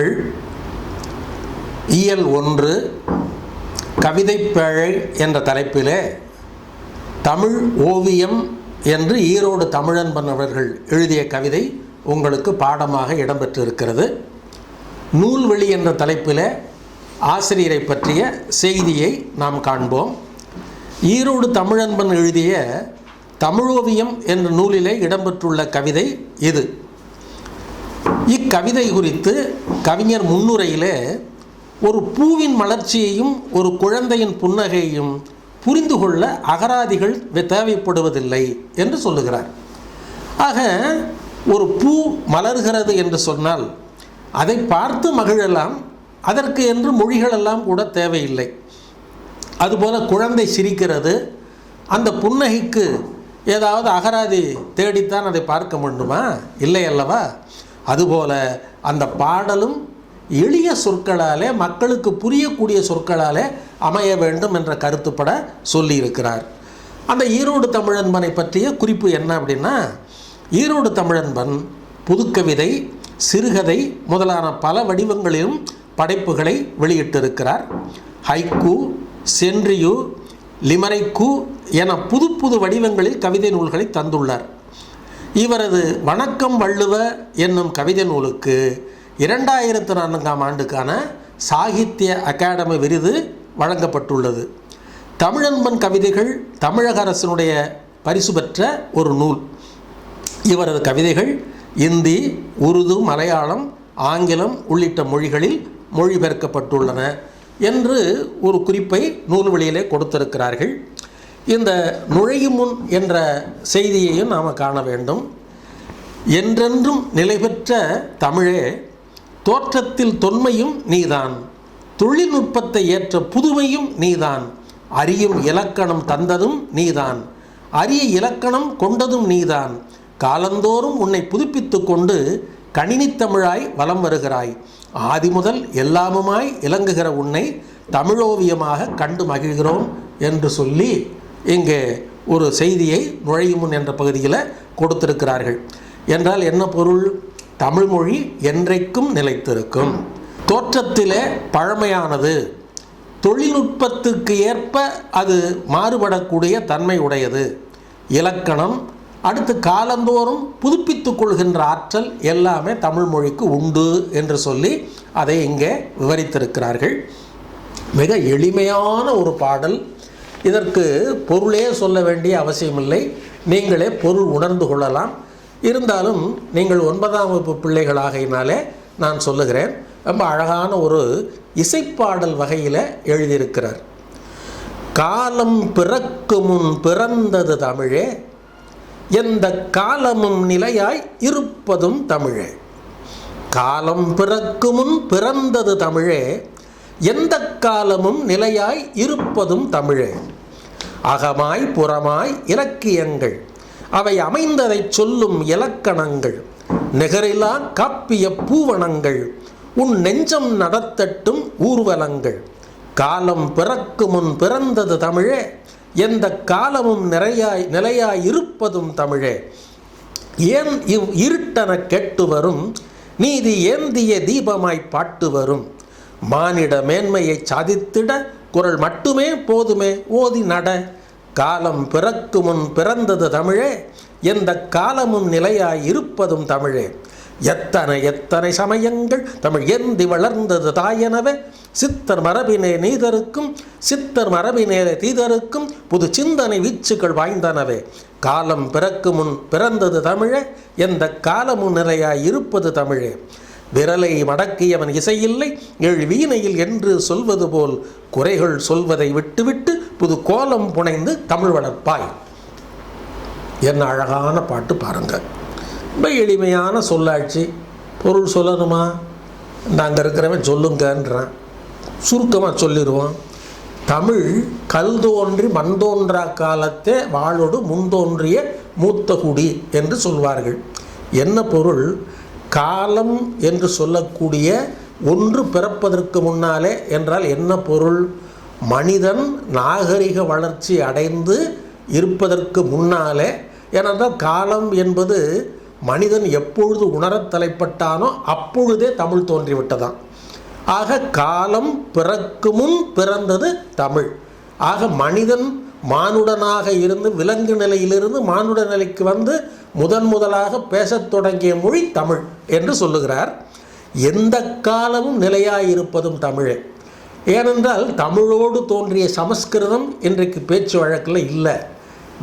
தமிழ் இயல் ஒன்று கவிதைப்பேழை என்ற தலைப்பிலே தமிழ் ஓவியம் என்று ஈரோடு தமிழன்பன் அவர்கள் எழுதிய கவிதை உங்களுக்கு பாடமாக இடம்பெற்றிருக்கிறது. நூல்வெளி என்ற தலைப்பில் ஆசிரியரை பற்றிய செய்தியை நாம் காண்போம். ஈரோடு தமிழன்பன் எழுதிய தமிழோவியம் என்ற நூலிலே இடம்பெற்றுள்ள கவிதை இது. இக்கவிதை குறித்து கவிஞர் முன்னுரையிலே ஒரு பூவின் மலர்ச்சியையும் ஒரு குழந்தையின் புன்னகையையும் புரிந்து கொள்ள அகராதிகள் தேவைப்படுவதில்லை என்று சொல்லுகிறார். ஆக ஒரு பூ மலர்கிறது என்று சொன்னால் அதை பார்த்து மகிழலாம் அதற்கு என்று மொழிகளெல்லாம் கூட தேவையில்லை. அதுபோல் குழந்தை சிரிக்கிறது அந்த புன்னகைக்கு ஏதாவது அகராதி தேடித்தான் அதை பார்க்க வேண்டுமா? இல்லை அல்லவா? அதுபோல அந்த பாடலும் எளிய சொற்களாலே மக்களுக்கு புரியக்கூடிய சொற்களாலே அமைய வேண்டும் என்ற கருத்துப்பட சொல்லியிருக்கிறார். அந்த ஈரோடு தமிழன்பனை பற்றிய குறிப்பு என்ன அப்படின்னா ஈரோடு தமிழன்பன் புதுக்கவிதை சிறுகதை முதலான பல வடிவங்களிலும் படைப்புகளை வெளியிட்டிருக்கிறார். ஹைக்கூ சென்றியு லிமரைக்கு என புது புது வடிவங்களில் கவிதை நூல்களை தந்துள்ளார். இவரது வணக்கம் வள்ளுவ என்னும் கவிதை நூலுக்கு இரண்டாயிரத்து நான்காம் ஆண்டுக்கான சாகித்ய அகாடமி விருது வழங்கப்பட்டுள்ளது. தமிழன்பன் கவிதைகள் தமிழக அரசினுடைய பரிசு பெற்ற ஒரு நூல். இவரது கவிதைகள் இந்தி உருது மலையாளம் ஆங்கிலம் உள்ளிட்ட மொழிகளில் மொழிபெயர்க்கப்பட்டுள்ளன என்று ஒரு குறிப்பை நூல்வெளியிலே கொடுத்திருக்கிறார்கள். இந்த நுழையும் முன் என்ற செய்தியையும் நாம் காண வேண்டும். என்றென்றும் நிலைபெற்ற தமிழே தோற்றத்தில் தொன்மையும் நீதான். தொழில்நுட்பத்தை ஏற்ற புதுமையும் நீதான். அறியும் இலக்கணம் தந்ததும் நீதான். அரிய இலக்கணம் கொண்டதும் நீதான். காலந்தோறும் உன்னை புதுப்பித்து கொண்டு கணினித்தமிழாய் வலம் வருகிறாய். ஆதி முதல் எல்லாமுமாய் இலங்குகிற உன்னை தமிழோவியமாக கண்டு மகிழ்கிறோம் என்று சொல்லி இங்கே ஒரு செய்தியை நுழையுமுன் என்ற பகுதியில் கொடுத்திருக்கிறார்கள். என்றால் என்ன பொருள்? தமிழ்மொழி என்றைக்கும் நிலைத்திருக்கும். தோற்றத்திலே பழமையானது. தொழில்நுட்பத்துக்கு ஏற்ப அது மாறுபடக்கூடிய தன்மை உடையது இலக்கணம் அடுத்து காலந்தோறும் புதுப்பித்து கொள்கின்ற ஆற்றல் எல்லாமே தமிழ் மொழிக்கு உண்டு என்று சொல்லி அதை இங்கே விவரித்திருக்கிறார்கள். மிக எளிமையான ஒரு பாடல். இதற்கு பொருளே சொல்ல வேண்டிய அவசியமில்லை. நீங்களே பொருள் உணர்ந்து கொள்ளலாம். இருந்தாலும் நீங்கள் ஒன்பதாம் வகுப்பு பிள்ளைகளாகையினாலே நான் சொல்லுகிறேன் ரொம்ப அழகான ஒரு இசைப்பாடல் வகையில் எழுதியிருக்கிறார். காலம் பிறக்கு முன் பிறந்தது தமிழே எந்த காலமும் நிலையாய் இருப்பதும் தமிழே. காலம் பிறக்கு முன் பிறந்தது தமிழே எந்த காலமும் நிலையாய் இருப்பதும் தமிழே. அகமாய் புறமாய் இலக்கியங்கள் அவை அமைந்ததைச் சொல்லும் இலக்கணங்கள் நிகரிலா காப்பிய பூவனங்கள் உன் நெஞ்சம் நடத்தட்டும் ஊர்வலங்கள். காலம் பிறக்கு முன் பிறந்தது தமிழே எந்த காலமும் நிறையாய் நிலையாய் இருப்பதும் தமிழே. ஏன் இவ் இருட்டன கேட்டு வரும் நீதி ஏந்திய தீபமாய் பாட்டு வரும். மானிட மேன்மையை சாதித்திட குரல் மட்டுமே போதுமே ஓதி நட. காலம் பிறக்கு முன் பிறந்தது தமிழே எந்த காலமும் நிலையாய் இருப்பதும் தமிழே. எத்தனை எத்தனை சமயங்கள் தமிழ் ஏந்தி வளர்ந்தது தாயெனவே சித்தர் மரபினே நீதருக்கும் சித்தர் மரபினே தீதருக்கும் புது சிந்தனை வீச்சுகள் வாய்ந்தனவே. காலம் பிறக்கு முன் பிறந்தது தமிழே எந்த காலமும் நிலையாய் இருப்பது தமிழே. விரலை மடக்கியவன் இசையில்லை ஏழு வீணையில் என்று சொல்வது போல் குறைகள் சொல்வதை விட்டுவிட்டு புது கோலம் புனைந்து தமிழ் வளர்ப்பாய். என்ன அழகான பாட்டு பாருங்க. ரொம்ப எளிமையான சொல்லாட்சி. பொருள் சொல்லணுமா? நாங்கள் இருக்கிறவன் சொல்லுங்கன்றான். சுருக்கமாக சொல்லிடுவோம். தமிழ் கல் தோன்றி மண் தோன்றா காலத்தே வாழோடு முன்தோன்றிய மூத்த குடி என்று சொல்வார்கள். என்ன பொருள்? காலம் என்று சொல்லக்கூடிய ஒன்று பிறப்பதற்கு முன்னாலே என்றால் என்ன பொருள்? மனிதன் நாகரிக வளர்ச்சி அடைந்து இருப்பதற்கு முன்னாலே. ஏனென்றால் காலம் என்பது மனிதன் எப்பொழுது உணரத் தலைப்பட்டானோ அப்பொழுதே தமிழ் தோன்றிவிட்டதான் ஆக காலம் பிறக்கு முன் பிறந்தது தமிழ். ஆக மனிதன் மானுடனாக இருந்து விலங்கு நிலையிலிருந்து மானுட நிலைக்கு வந்து முதன் முதலாக பேசத் தொடங்கிய மொழி தமிழ் என்று சொல்லுகிறார். எந்த காலமும் நிலையாயிருப்பதும் தமிழே. ஏனென்றால் தமிழோடு தோன்றிய சமஸ்கிருதம் இன்றைக்கு பேச்சு வழக்கில் இல்லை.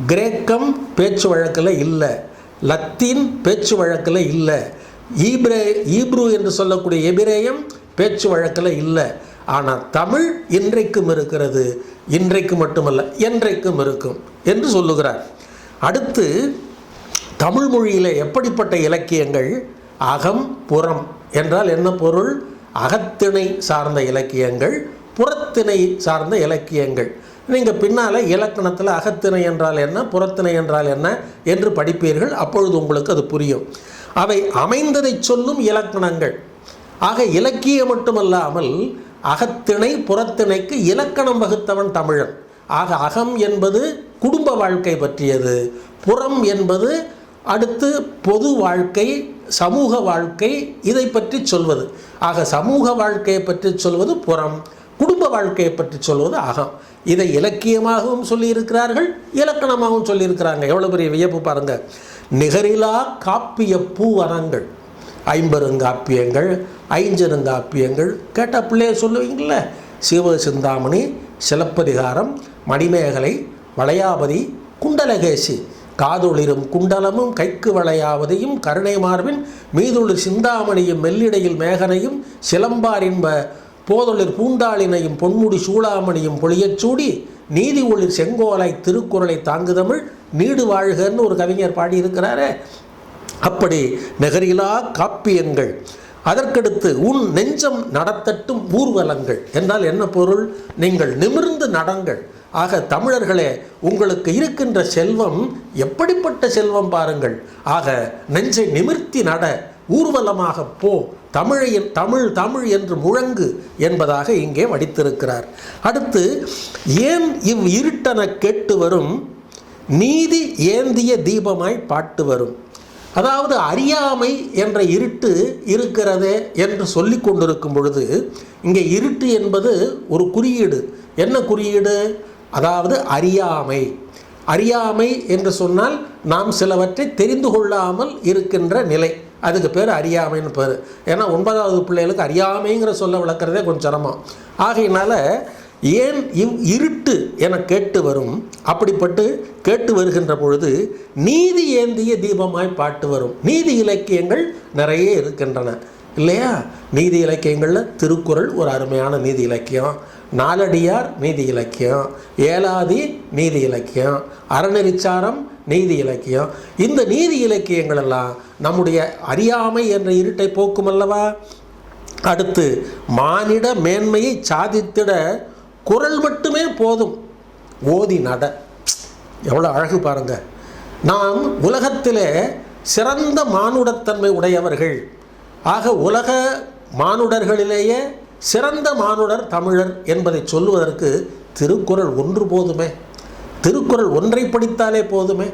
கிரேக்கம் பேச்சு வழக்கில் இல்லை. லத்தீன் பேச்சு வழக்கில் இல்லை. ஈப்ரே ஈப்ரு என்று சொல்லக்கூடிய எபிரேயம் பேச்சு வழக்கில் இல்லை. ஆனால் தமிழ் இன்றைக்கும் இருக்கிறது இன்றைக்கு மட்டுமல்ல என்றைக்கும் இருக்கும் என்று சொல்லுகிறார். அடுத்து தமிழ் மொழியில் எப்படிப்பட்ட இலக்கியங்கள்? அகம் புறம் என்றால் என்ன பொருள்? அகத்திணை சார்ந்த இலக்கியங்கள் புறத்திணை சார்ந்த இலக்கியங்கள். நீங்கள் பின்னால் இலக்கணத்தில் அகத்திணை என்றால் என்ன புறத்திணை என்றால் என்ன என்று படிப்பீர்கள் அப்பொழுது உங்களுக்கு அது புரியும். அவை அமைந்ததை சொல்லும் இலக்கணங்கள். ஆக இலக்கியம் மட்டுமல்லாமல் அகத்திணை புறத்திணைக்கு இலக்கணம் வகுத்தவன் தமிழன். ஆக அகம் என்பது குடும்ப வாழ்க்கை பற்றியது. புறம் என்பது அடுத்து பொது வாழ்க்கை சமூக வாழ்க்கை இதை பற்றி சொல்வது. ஆக சமூக வாழ்க்கையை பற்றி சொல்வது புறம் குடும்ப வாழ்க்கையை பற்றி சொல்வது அகம். இதை இலக்கியமாகவும் சொல்லியிருக்கிறார்கள் இலக்கணமாகவும் சொல்லியிருக்கிறாங்க. எவ்வளோ பெரிய வியப்பு பாருங்கள் நிகரிலா காப்பிய பூவனங்கள். ஐம்பெருங்காப்பியங்கள் ஐஞ்செருங்காப்பியங்கள் கேட்டால் பிள்ளைய சொல்லுவீங்கள சிவ சிந்தாமணி சிலப்பதிகாரம் மணிமேகலை வளையாபதி குண்டலகேசி. காதொளிரும் குண்டலமும் கைக்கு வளையாவதையும் கருணை மார்பின் மீதுளிர் சிந்தாமணியும் மெல்லிடையில் மேகனையும் சிலம்பாரின்ப போதொளிர் பூந்தாளினையும் பொன்முடி சூளாமணியும் பொழியச் சூடி நீதி ஒளிர் செங்கோலை திருக்குறளை தாங்குதமிழ் நீடு வாழ்கன்னு ஒரு கவிஞர் பாடியிருக்கிறாரே. அப்படி நெகரிலா காப்பியங்கள். அதற்கடுத்து உன் நெஞ்சம் நடத்தட்டும் ஊர்வலங்கள். என்றால் என்ன பொருள்? நீங்கள் நிமிர்ந்து நடங்கள். ஆக தமிழர்களே உங்களுக்கு இருக்கின்ற செல்வம் எப்படிப்பட்ட செல்வம் பாருங்கள். ஆக நெஞ்சை நிமிர்த்தி நட ஊர்வலமாக போ. தமிழை தமிழ் தமிழ் என்று முழங்கு என்பதாக இங்கே வடித்திருக்கிறார். அடுத்து ஏன் இவ் இருட்டன கேட்டு வரும்? நீதி ஏந்திய தீபமாய் பாட்டு வரும். அதாவது அறியாமை என்ற இருட்டு இருக்கிறதே என்று சொல்லி கொண்டிருக்கும் பொழுது இங்கே இருட்டு என்பது ஒரு குறியீடு. என்ன குறியீடு? அதாவது அறியாமை. அறியாமை என்று சொன்னால் நாம் சிலவற்றை தெரிந்து கொள்ளாமல் இருக்கின்ற நிலை. அதுக்கு பேர் அறியாமைன்னு பேர். ஏன்னா ஒன்பதாவது பிள்ளைகளுக்கு அறியாமைங்கிற சொல்ல விளக்குறதே கொஞ்சம் சிரமம். ஆகையினால ஏன் இவ் இருட்டு என கேட்டு வரும்? அப்படிப்பட்டு கேட்டு வருகின்ற பொழுது நீதி ஏந்திய தீபமாய் பாட்டு வரும். நீதி இலக்கியங்கள் நிறைய இருக்கின்றன. இல்லையா? நீதி இலக்கியங்களில் திருக்குறள் ஒரு அருமையான நீதி இலக்கியம். நாலடியார் நீதி இலக்கியம். ஏலாதி நீதி இலக்கியம். அறநெறிச்சாரம் நீதி இலக்கியம். இந்த நீதி இலக்கியங்கள் எல்லாம் நம்முடைய அறியாமை என்ற இருட்டை போக்குமல்லவா? அடுத்து மானிட மேன்மையை சாதித்திட குரல் மட்டுமே போதும். ஓதி நட. எவ்வளோ அழகு பாருங்க. நாம் உலகத்திலே சிறந்த மானுடத்தன்மை உடையவர்கள். ஆக உலக மானுடர்களிலேயே சிறந்த மானுடர் தமிழர் என்பதை சொல்லுவதற்கு திருக்குறள் ஒன்று போதுமே. திருக்குறள் ஒன்றை படித்தாலே போதுமே.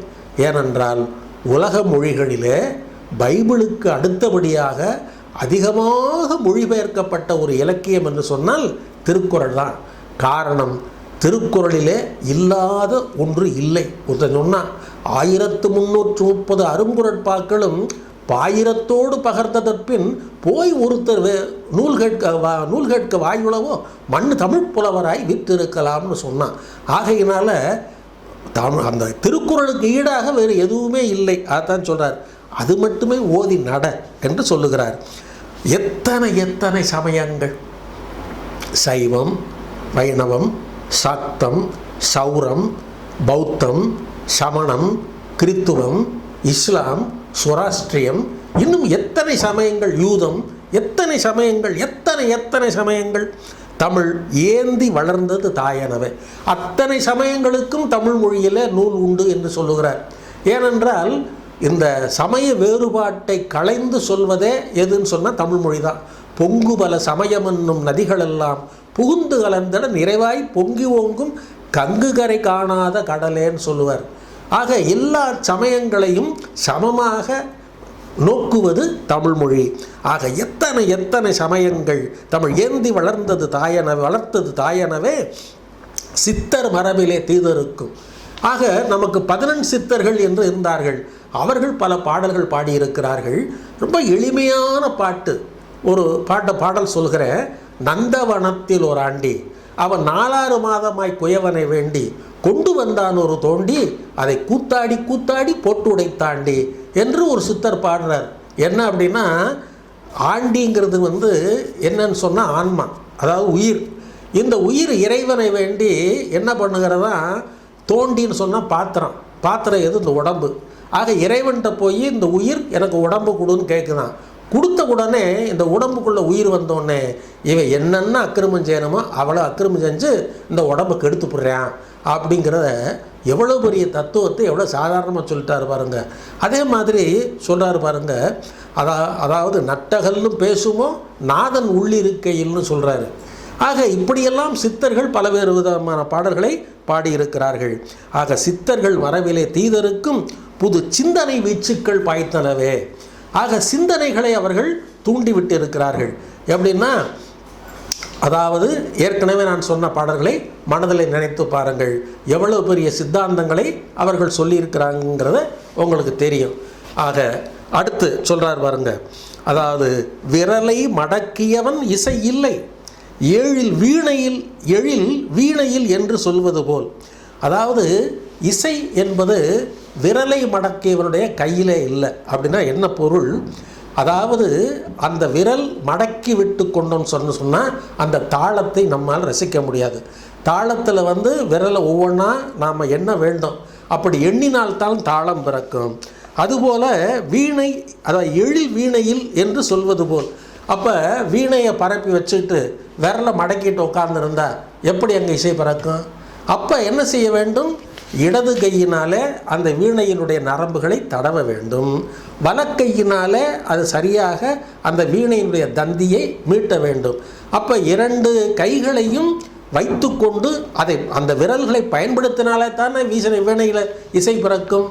ஏனென்றால் உலக மொழிகளிலே பைபிளுக்கு அடுத்தபடியாக அதிகமாக மொழிபெயர்க்கப்பட்ட ஒரு இலக்கியம் என்று சொன்னால் திருக்குறள் தான். காரணம் திருக்குறளிலே இல்லாத ஒன்று இல்லை. ஒருத்தன் சொன்னான் ஆயிரத்து முந்நூற்று முப்பது அருங்குரட்பாக்களும் பாயிரத்தோடு பகர்ந்ததற்பின் போய் ஒருத்தர் நூல் கேட்க வா நூல் கேட்க வாயுளவோ மண் தமிழ் புலவராய் விற்றிருக்கலாம்னு சொன்னான் ஆகையினால தமிழ் அந்த திருக்குறளுக்கு ஈடாக வேறு எதுவுமே இல்லை. அதான் சொல்கிறார் அது மட்டுமே ஓதி நட என்று சொல்லுகிறார். எத்தனை எத்தனை சமயங்கள்? சைவம் வைணவம் சத்தம் சௌரம் பௌத்தம் சமணம் கிறித்துவம் இஸ்லாம் சுராஷ்டிரியம் இன்னும் எத்தனை சமயங்கள் யூதம் எத்தனை சமயங்கள் எத்தனை எத்தனை சமயங்கள்? தமிழ் ஏந்தி வளர்ந்தது தாயனவே. அத்தனை சமயங்களுக்கும் தமிழ் மொழியில் நூல் உண்டு என்று சொல்லுகிறார். ஏனென்றால் இந்த சமய வேறுபாட்டை களைந்து சொல்வதே எதுன்னு சொன்னால் தமிழ் மொழி தான் பொங்கு பல சமயம் என்னும் நதிகளெல்லாம் புகுந்து கலந்தட நிறைவாய் பொங்கி ஓங்கும் கங்கு கரை காணாத கடலேன்னு சொல்லுவார். ஆக எல்லா சமயங்களையும் சமமாக நோக்குவது தமிழ்மொழி ஆக எத்தனை எத்தனை சமயங்கள் தமிழ் ஏந்தி வளர்ந்தது தாயன வளர்த்தது தாயனவே சித்தர் மரபிலே தீதருக்கும் ஆக நமக்கு பதினெண் சித்தர்கள் என்று இருந்தார்கள். அவர்கள் பல பாடல்கள் பாடியிருக்கிறார்கள். ரொம்ப எளிமையான பாட்டு. ஒரு பாட்டு பாடல் சொல்கிற நந்தவனத்தில் ஒரு ஆண்டி அவன் நாலாறு மாதமாய் குயவனை வேண்டி கொண்டு வந்தான் ஒரு தோண்டி அதை கூத்தாடி கூத்தாடி போட்டு உடைத்தாண்டி என்று ஒரு சித்தர் பாடுறார். என்ன அப்படின்னா ஆண்டிங்கிறது வந்து என்னன்னு சொன்னால் ஆன்மா அதாவது உயிர். இந்த உயிர் இறைவனை வேண்டி என்ன பண்ணுகிறதா தோண்டின்னு சொன்னால் பாத்திரம். பாத்திரம் எது? இந்த உடம்பு. ஆக இறைவன்கிட்ட போய் இந்த உயிர் எனக்கு உடம்பு கொடுன்னு கேட்குதான் கொடுத்த உடனே இந்த உடம்புக்குள்ளே உயிர் வந்தோடனே இவன் என்னென்ன அக்கிரமம் செய்யணுமோ அவ்வளோ அக்கிரமம் செஞ்சு இந்த உடம்பை கெடுத்து போடுறான் அப்படிங்கிறத எவ்வளோ பெரிய தத்துவத்தை எவ்வளோ சாதாரணமாக சொல்லிட்டாரு பாருங்க. அதே மாதிரி சொல்கிறாரு பாருங்க. அதா அதாவது நட்டகல்னு பேசுமோ நாதன் உள்ளிருக்கையில்னு சொல்கிறாரு ஆக இப்படியெல்லாம் சித்தர்கள் பலவேறு விதமான பாடல்களை பாடியிருக்கிறார்கள். ஆக சித்தர்கள் வரவிலே தீதருக்கும் புது சிந்தனை வீச்சுக்கள் பாய்த்தனவே ஆக சிந்தனைகளை அவர்கள் தூண்டிவிட்டு இருக்கிறார்கள் எப்படின்னா அதாவது ஏற்கனவே நான் சொன்ன பாடல்களை மனதில் நினைத்து பாருங்கள். எவ்வளவு பெரிய சித்தாந்தங்களை அவர்கள் சொல்லியிருக்கிறாங்கிறத உங்களுக்கு தெரியும். ஆக அடுத்து சொல்கிறார் பாருங்க. அதாவது விரலை மடக்கியவன் இசை இல்லை. ஏழில் வீணையில் எழில் வீணையில் என்று சொல்வது போல். அதாவது இசை என்பது விரலை மடக்கியவனுடைய கையிலே இல்லை. அப்படின்னா என்ன பொருள்? அதாவது அந்த விரல் மடக்கி விட்டு கொண்டோன்னு சொன்ன சொன்னால் அந்த தாளத்தை நம்மால் ரசிக்க முடியாது. தாளத்தில் வந்து விரலை ஒவ்வொன்றா நாம் என்ன வேண்டும்? அப்படி எண்ணினால்தான் தாளம் பிறக்கும். அதுபோல் வீணை அதாவது எழில் வீணையில் என்று சொல்வது போல். அப்போ வீணையை பரப்பி வச்சுக்கிட்டு விரலை மடக்கிட்டு உட்கார்ந்துருந்தா எப்படி அங்கே இசை பிறக்கும்? அப்போ என்ன செய்ய வேண்டும்? இடது கையினாலே அந்த வீணையினுடைய நரம்புகளை தடவ வேண்டும். வலக்கையினாலே அது சரியாக அந்த வீணையினுடைய தந்தியை மீட்ட வேண்டும். அப்போ இரண்டு கைகளையும் வைத்துக்கொண்டு அதை அந்த விரல்களை பயன்படுத்தினாலே தானே வீசனை வீணையில் இசை பிறக்கும்.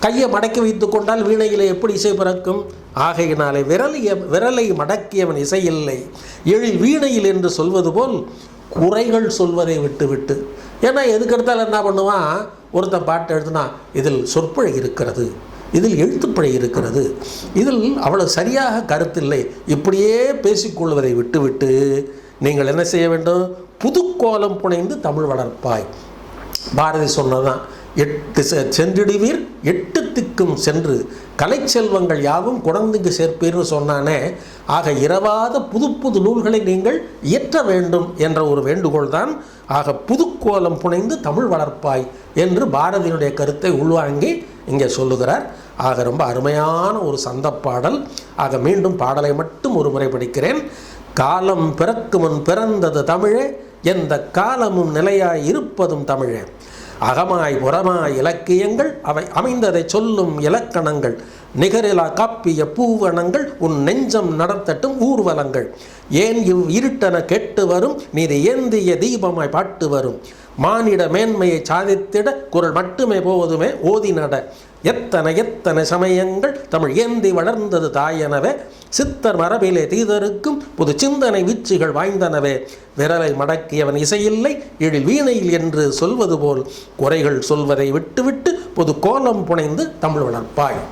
கையை மடக்கி வைத்து கொண்டால் வீணையில் எப்படி இசை பிறக்கும்? ஆகையினாலே விரல் விரலை மடக்கியவன் இசையில்லை. எழில் வீணையில் என்று சொல்வது போல் குறைகள் சொல்வதை விட்டுவிட்டு. ஏன்னா எதுக்கெடுத்தாலும் என்ன பண்ணுவான்? ஒருத்தன் பாட்டு எழுதுனா இதில் சொற்பிழை இருக்கிறது இதில் எழுத்துப்பிழை இருக்கிறது இதில் அவ்வளவு சரியாக கருத்தில்லை. இப்படியே பேசிக்கொள்வதை விட்டுவிட்டு நீங்கள் என்ன செய்ய வேண்டும்? புதுக்கோலம் புனைந்து தமிழ் வளர்ப்பாய். பாரதி சொன்னதான் எட்டு செ- சென்றிடுவீர் எட்டு திக்கும் சென்று கலைச்செல்வங்கள் யாவும் குழந்தைக்கு சேர்ப்பீர்னு சொன்னானே. ஆக இரவாத புது புது நூல்களை நீங்கள் இயற்ற வேண்டும் என்ற ஒரு வேண்டுகோள் தான் ஆக புதுக்கோலம் புனைந்து தமிழ் வளர்ப்பாய் என்று பாரதியினுடைய கருத்தை உள்வாங்கி இங்கே சொல்லுகிறார். ஆக ரொம்ப அருமையான ஒரு சந்தப்பாடல் ஆக மீண்டும் பாடலை மட்டும் ஒரு முறை படிக்கிறேன். காலம் பிறக்கு முன் பிறந்தது தமிழே எந்த காலமும் நிலையாய் இருப்பதும் தமிழே. அகமாய் புறமாய் இலக்கியங்கள் அவை அமைந்ததை சொல்லும் இலக்கணங்கள். நிகரிலா காப்பிய பூவனங்கள் உன் நெஞ்சம் நடத்தட்டும் ஊர்வலங்கள். ஏன் இவ் இருட்டன கெட்டு வரும்? நீதி ஏந்திய தீபமாய் பாட்டு வரும். மானிட மேன்மையை சாதித்திட குரல் மட்டுமே போவதுமே ஓதி நட. எத்தனை எத்தனை சமயங்கள் தமிழ் ஏந்தி வளர்ந்தது தாயனவே சித்தர் மரபிலே தீதருக்கும் புது சிந்தனை வீச்சுகள் வாய்ந்தனவே. விரலை மடக்கியவன் இசையில்லை எழில் வீணையில் என்று சொல்வது போல் குறைகள் சொல்வதை விட்டுவிட்டு புது கோலம் புனைந்து தமிழ் வளர்ப்பாய்.